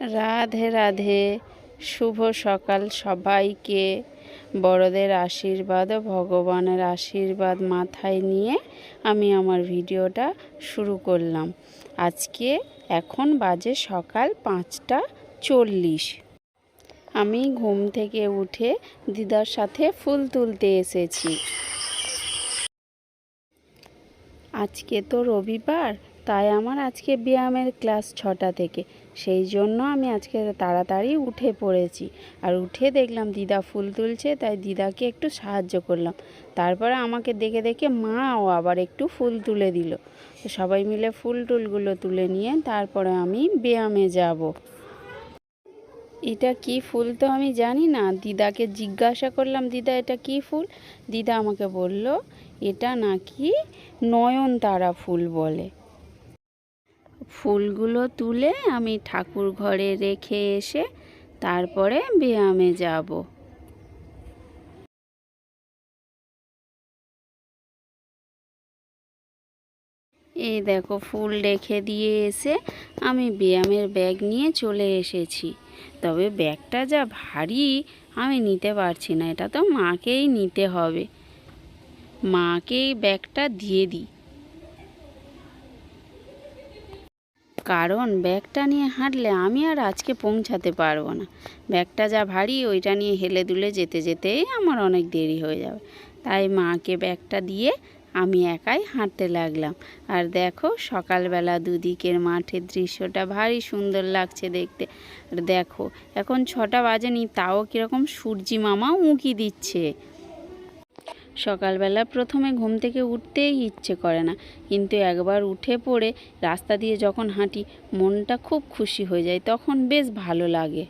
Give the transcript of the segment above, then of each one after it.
রাধে রাধে। শুভ সকাল সবাইকে। বড়দের আশীর্বাদ ও ভগবানের আশীর্বাদ মাথায় নিয়ে আমি আমার ভিডিওটা শুরু করলাম। আজকে এখন বাজে সকাল পাঁচটা চল্লিশ। আমি ঘুম থেকে উঠে দিদার সাথে ফুল তুলতে এসেছি। আজকে তো রবিবার, তাই আমার আজকে ব্যায়ামের ক্লাস ছটা থেকে। সেই জন্য আমি আজকে তাড়াতাড়ি উঠে পড়েছি। আর উঠে দেখলাম দিদা ফুল তুলছে, তাই দিদাকে একটু সাহায্য করলাম। তারপরে আমাকে দেখে দেখে মাও আবার একটু ফুল তুলে দিল। তো সবাই মিলে ফুল টুলগুলো তুলে নিয়ে তারপরে আমি ব্যায়ামে যাব। এটা কি ফুল তো আমি জানি না। দিদাকে জিজ্ঞাসা করলাম, দিদা, এটা কি ফুল? দিদা আমাকে বলল, এটা নাকি নয়নতারা ফুল বলে। ফুলগুলো তুলে আমি ঠাকুর ঘরে রেখে এসে তারপরে ব্যায়ামে যাব। এই দেখো ফুল রেখে দিয়ে এসে আমি ব্যায়ামের ব্যাগ নিয়ে চলে এসেছি। তবে ব্যাগটা যা ভারী, আমি নিতে পারছি না, এটা তো মাকেই নিতে হবে। মাকে ব্যাগটা দিয়ে দিই। কারণ ব্যাগটা নিয়ে হাঁটলে আমি আর আজকে পৌঁছাতে পারব না। ব্যাগটা যা ভারী, ওইটা নিয়ে হেলে দুলে যেতে যেতেই আমার অনেক দেরি হয়ে যাবে। তাই মাকে ব্যাগটা দিয়ে আমি একাই হাঁটতে লাগলাম। আর দেখো, সকালবেলা দুদিকের মাঠের দৃশ্যটা ভারী সুন্দর লাগছে দেখতে। আর দেখো, এখন ছটা বাজেনি, তাও কীরকম সূর্যি মামা উঁকি দিচ্ছে। সকালবেলা প্রথমে ঘুম থেকে উঠতেই ইচ্ছে করে না। কিন্তু একবার উঠে পড়ে রাস্তা দিয়ে যখন হাঁটি, মনটা খুব খুশি হয়ে যায়, তখন বেশ ভালো লাগে।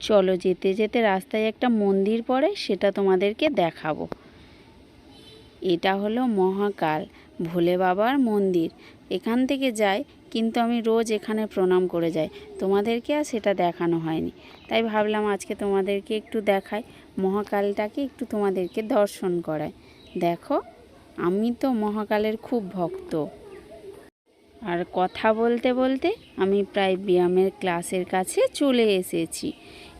চলো যেতে যেতে রাস্তায় একটা মন্দির পড়ে, সেটা তোমাদেরকে দেখাবো। এটা হলো মহাকাল, ভোলে বাবার মন্দির। এখান থেকে যাই কিন্তু আমি রোজ এখানে প্রণাম করে যাই। তোমাদেরকে আর সেটা দেখানো হয়নি। তাই ভাবলাম আজকে তোমাদেরকে একটু দেখাই, মহাকালটাকে একটু তোমাদেরকে দর্শন করায় দেখো, আমি তো মহাকালের খুব ভক্ত। আর কথা বলতে বলতে আমি প্রায় ব্যায়ামের ক্লাসের কাছে চলে এসেছি।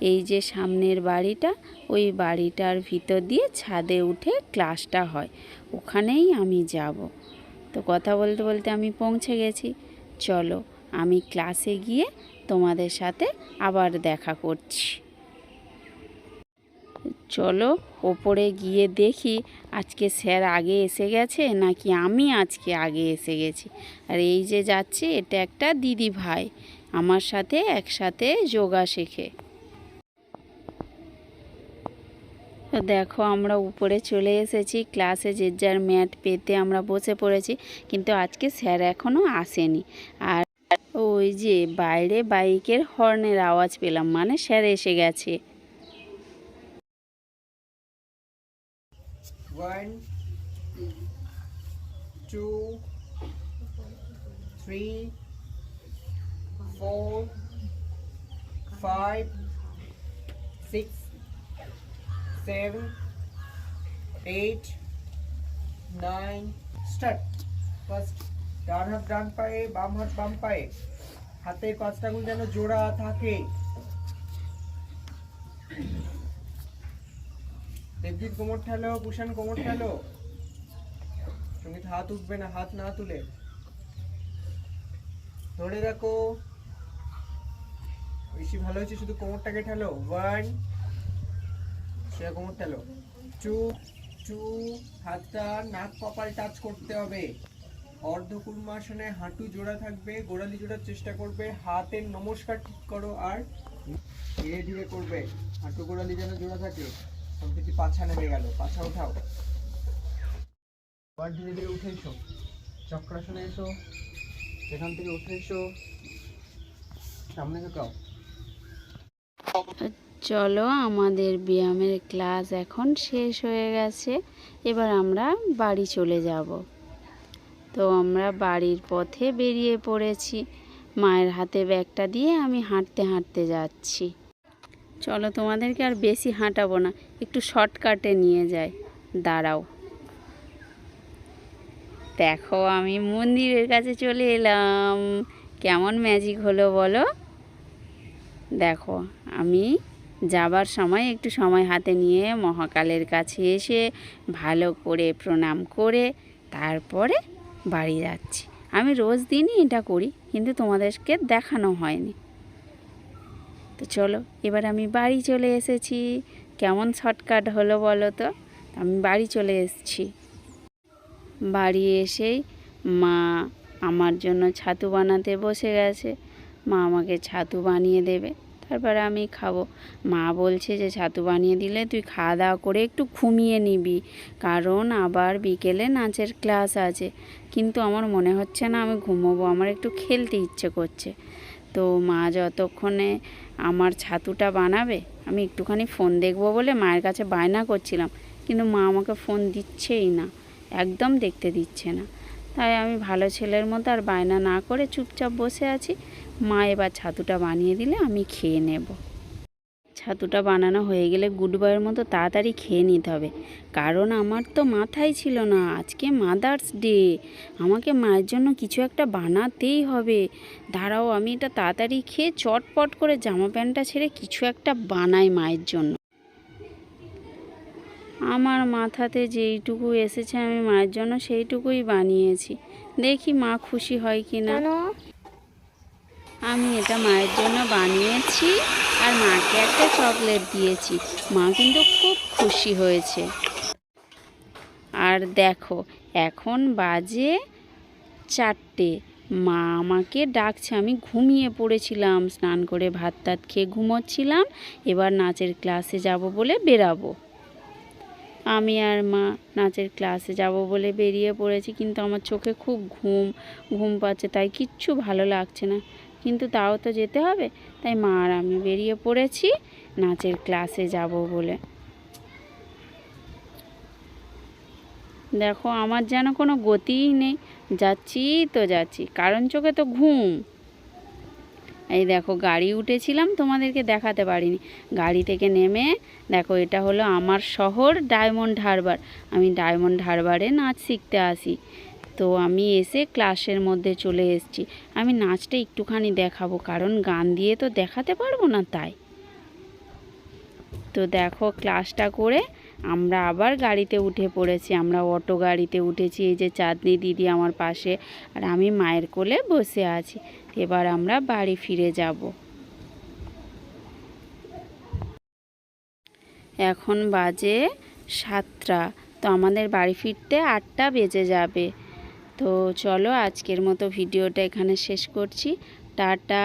এই যে সামনের বাড়িটা, ওই বাড়িটার ভিতর দিয়ে ছাদে উঠে ক্লাসটা হয়। ওখানেই আমি যাব। তো কথা বলতে বলতে আমি পৌঁছে গেছি। চলো, আমি ক্লাসে গিয়ে তোমাদের সাথে আবার দেখা করছি। চলো, ওপরে গিয়ে দেখি আজকে স্যার আগে এসে গেছে নাকি আমি আজকে আগে এসে গেছি? আর এই যে যাচ্ছে, এটা একটা দিদি ভাই আমার সাথে একসাথে যোগা শেখে। তো দেখো আমরা উপরে চলে এসেছি। ক্লাসে যে যার ম্যাট পেতে আমরা বসে পড়েছি। কিন্তু আজকে স্যার এখনও আসেনি। আর ওই যে বাইরে বাইকের হর্নের আওয়াজ পেলাম। মানে স্যার এসে গেছে। Six, seven, eight, nine. Start. First, ডান হাত ডান পায়ে বাম হাত বাম পায়ে। হাতের পাঁচটা আঙুল যেন জোড়া থাকে। দেবজিৎ কোমর ঠেলো কুষাণ কোমর ঠেলো। সংগীত হাত উঠবে না হাত না তুলে। ধরে রাখো। বেশি ভালো হয়েছে শুধু কোমরটাকে ঠেলো। ওয়ান সেটা কোমর টু টু হাতটা নাক কপাল টাচ করতে হবে। অর্ধ কুর্মাসনে হাঁটু জোড়া থাকবে, গোড়ালি জোড়ার চেষ্টা করবে, হাতের নমস্কার ঠিক করো আর ধীরে ধীরে করবে। হাঁটু গোড়ালি যেন জোড়া থাকে সম্প্রতি পাছা নেমে গেল। পাছা উঠাও আবার ধীরে ধীরে উঠে এসো। চক্রাসনে এসো। এখান থেকে উঠে এসো। সামনে ঢোকাও চলো আমাদের ব্যায়ামের ক্লাস এখন শেষ হয়ে গেছে। এবার আমরা বাড়ি চলে যাব। তো আমরা বাড়ির পথে বেরিয়ে পড়েছি। মায়ের হাতে ব্যাগটা দিয়ে আমি হাঁটতে হাঁটতে যাচ্ছি। চলো তোমাদেরকে আর বেশি হাঁটাবো না, একটু শর্টকাটে নিয়ে যাই। দাঁড়াও। দেখো আমি মন্দিরের কাছে চলে এলাম। কেমন ম্যাজিক হলো বলো? দেখো আমি যাবার সময় একটু সময় হাতে নিয়ে মহাকালের কাছে এসে ভালো করে প্রণাম করে তারপরে বাড়ি যাচ্ছি। আমি রোজ দিনই এটা করি, কিন্তু তোমাদেরকে দেখানো হয়নি। তো চলো, এবার আমি বাড়ি চলে এসেছি। কেমন শর্টকাট হলো বলো তো? আমি বাড়ি চলে এসেছি। বাড়ি এসেই মা আমার জন্য ছাতু বানাতে বসে গেছে। মা আমাকে ছাতু বানিয়ে দেবে। তারপরে আমি খাব। মা বলছে যে, ছাতু বানিয়ে দিলে তুই খাওয়া দাওয়া করে একটু ঘুমিয়ে নিবি। কারণ আবার বিকেলে নাচের ক্লাস আছে। কিন্তু আমার মনে হচ্ছে না আমি ঘুমোবো, আমার একটু খেলতে ইচ্ছে করছে। তো মা যতক্ষণে আমার ছাতুটা বানাবে, আমি একটুখানি ফোন দেখব বলে মায়ের কাছে বায়না করছিলাম। কিন্তু মা আমাকে ফোন দিচ্ছেই না, একদম দেখতে দিচ্ছে না। তাই আমি ভালো ছেলের মতো আর বায়না না করে চুপচাপ বসে আছি। মা এবার ছাতুটা বানিয়ে দিলে আমি খেয়ে নেব। ছাতুটা বানানো হয়ে গেলে গুড বয়ের মতো তাড়াতাড়ি খেয়ে নিতে হবে। কারণ আমার তো মাথায় ছিল না। আজকে মাদার্স ডে। আমাকে মায়ের জন্য কিছু একটা বানাতেই হবে। দাঁড়াও, আমি এটা তাড়াতাড়ি খেয়ে চটপট করে জামা প্যান্টটা ছেড়ে কিছু একটা বানাই মায়ের জন্য। আমার মাথাতে যেইটুকু এসেছে আমি মায়ের জন্য সেইটুকুই বানিয়েছি। দেখি মা খুশি হয় কি না আমি এটা মায়ের জন্য বানিয়েছি আর মাকে একটা চকলেট দিয়েছি। মা কিন্তু খুব খুশি হয়েছে। আর দেখো এখন বাজে চারটে। মা আমাকে ডাকছে আমি ঘুমিয়ে পড়েছিলাম স্নান করে ভাত টাত খেয়ে ঘুমোচ্ছিলাম। এবার নাচের ক্লাসে যাব বলে বেরাবো। আমি আর মা নাচের ক্লাসে যাব বলে বেরিয়ে পড়েছি, কিন্তু আমার চোখে খুব ঘুম ঘুম পাচ্ছে, তাই কিচ্ছু ভালো লাগছে না। কিন্তু তাও তো যেতে হবে, তাই মা আর আমি বেরিয়ে পড়েছি নাচের ক্লাসে যাব বলে। দেখো, আমার যেন কোনো গতিই নেই, যাচ্ছি তো যাচ্ছি, কারণ চোখে তো ঘুম। এই দেখো, গাড়ি উঠেছিলাম, তোমাদেরকে দেখাতে পারিনি। গাড়ি থেকে নেমে, দেখো, এটা হলো আমার শহর ডায়মন্ড হারবার। আমি ডায়মন্ড হারবারে নাচ শিখতে আসি। তো আমি এসে ক্লাসের মধ্যে চলে এসেছি। আমি নাচটা একটুখানি দেখাবো, কারণ গান দিয়ে তো দেখাতে পারব না তাই। তো দেখো, ক্লাসটা করে আমরা আবার গাড়িতে উঠে পড়েছি, আমরা অটো গাড়িতে উঠেছি, এই যে চাঁদনি দিদি আমার পাশে আর আমি মায়ের কোলে বসে আছি, এবার আমরা বাড়ি ফিরে যাব। এখন বাজে সাতটা, তো আমাদের বাড়ি ফিরতে আটটা বেজে যাবে। তো চলো আজকের মতো ভিডিওটা এখানে শেষ করছি, টাটা।